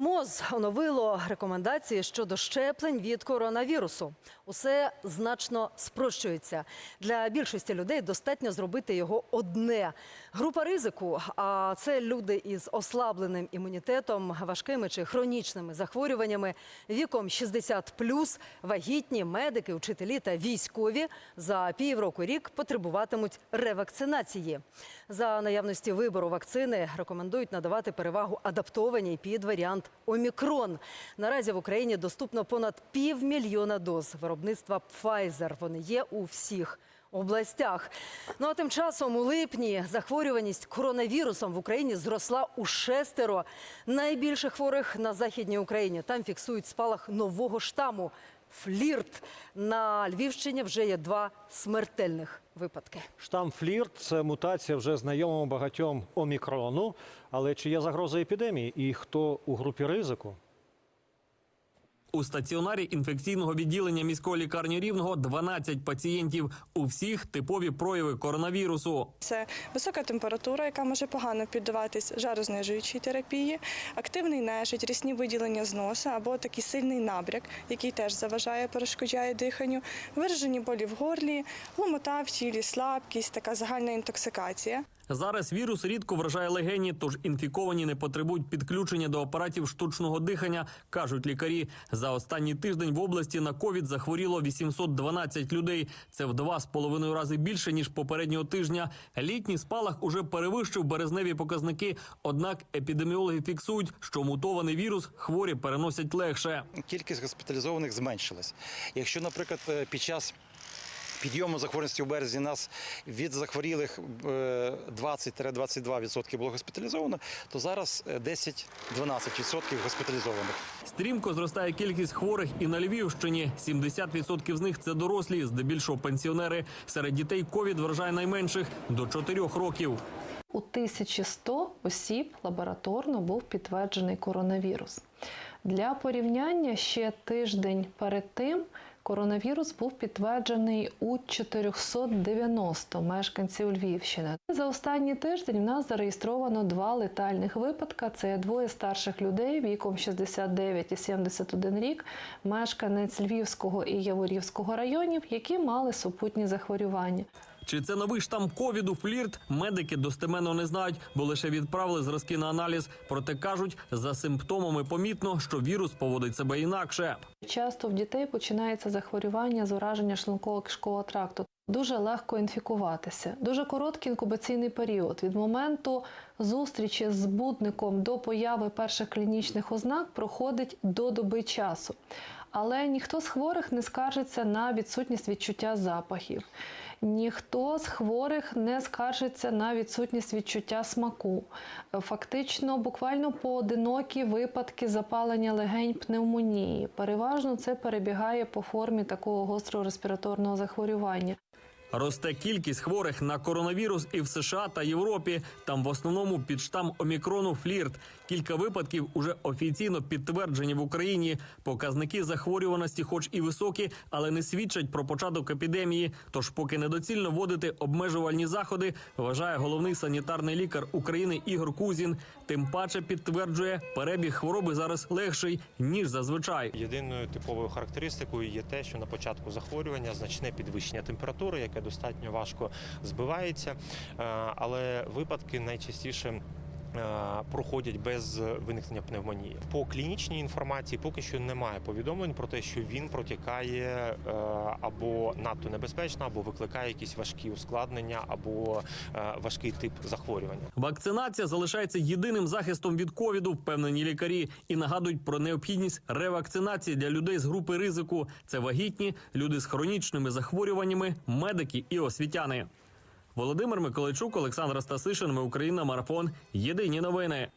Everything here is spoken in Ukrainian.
МОЗ оновило рекомендації щодо щеплень від коронавірусу. Усе значно спрощується. Для більшості людей достатньо зробити його одне. Група ризику, а це люди із ослабленим імунітетом, важкими чи хронічними захворюваннями, віком 60+, вагітні, медики, учителі та військові за півроку рік потребуватимуть ревакцинації. За наявності вибору вакцини рекомендують надавати перевагу адаптованій під варіант Омікрон. Наразі в Україні доступно понад півмільйона доз виробництва Pfizer. Вони є у всіх областях. Ну а тим часом у липні захворюваність коронавірусом в Україні зросла у шестеро. Найбільше хворих на західній Україні. Там фіксують спалах нового штаму. Флірт на Львівщині вже є два смертельних випадки. Штам флірт це мутація вже знайомого багатьом омікрону. Але чи є загроза епідемії і хто у групі ризику? У стаціонарі інфекційного відділення міської лікарні рівного 12 пацієнтів. У всіх типові прояви коронавірусу. Це висока температура, яка може погано піддаватись жарознижуючій терапії, активний нежить, рісні виділення з носа або такий сильний набряк, який теж заважає, перешкоджає диханню, виражені болі в горлі, ломота в тілі, слабкість, така загальна інтоксикація. Зараз вірус рідко вражає легені, тож інфіковані не потребують підключення до апаратів штучного дихання, кажуть лікарі. За останній тиждень в області на ковід захворіло 812 людей. Це в два з половиною рази більше ніж попереднього тижня. Літній спалах уже перевищив березневі показники. Однак епідеміологи фіксують, що мутований вірус хворі переносять легше. кількість госпіталізованих зменшилась. Якщо, наприклад, е, під час підйому захворюваності у березні нас від захворілих е, 20-22% було госпіталізовано, то зараз е, 10-12% госпіталізованих. Стрімко зростає кількість хворих і на Львівщині. 70% з них це дорослі, здебільшого пенсіонери. Серед дітей ковід вражає найменших до 4 років. У 1100 осіб лабораторно був підтверджений коронавірус. Для порівняння ще тиждень перед тим коронавірус був підтверджений у 490 мешканців Львівщини. За останній тиждень в нас зареєстровано два летальних випадка. Це двоє старших людей віком 69 і 71 рік, мешканець Львівського і Яворівського районів, які мали супутні захворювання. Чи це новий штам ковіду флірт? Медики достеменно не знають, бо лише відправили зразки на аналіз. Проте кажуть, за симптомами помітно, що вірус поводить себе інакше. Часто в дітей починається захворювання з ураження шлунково-кишкового тракту. Дуже легко інфікуватися. Дуже короткий інкубаційний період. Від моменту зустрічі з збудником до появи перших клінічних ознак проходить до доби часу. Але ніхто з хворих не скаржиться на відсутність відчуття запахів. Ніхто з хворих не скаржиться на відсутність відчуття смаку. Фактично, буквально поодинокі випадки запалення легень пневмонії. Переважно це перебігає по формі такого гострого респіраторного захворювання. Росте кількість хворих на коронавірус і в США та Європі. Там в основному під штам омікрону флірт. Кілька випадків уже офіційно підтверджені в Україні. Показники захворюваності, хоч і високі, але не свідчать про початок епідемії. Тож, поки недоцільно вводити обмежувальні заходи, вважає головний санітарний лікар України Ігор Кузін. Тим паче підтверджує, перебіг хвороби зараз легший ніж зазвичай. Єдиною типовою характеристикою є те, що на початку захворювання значне підвищення температури, яке достатньо важко збивається, Е, але випадки найчастіше. Е, Проходять без виникнення пневмонії по клінічній інформації. Поки що немає повідомлень про те, що він протікає е, або надто небезпечно, або викликає якісь важкі ускладнення, або е, важкий тип захворювання. Вакцинація залишається єдиним захистом від ковіду, впевнені лікарі, і нагадують про необхідність ревакцинації для людей з групи ризику. Це вагітні, люди з хронічними захворюваннями, медики і освітяни. Володимир Миколайчук, Олександр Стасишин. Ми Україна. Марафон. Єдині новини.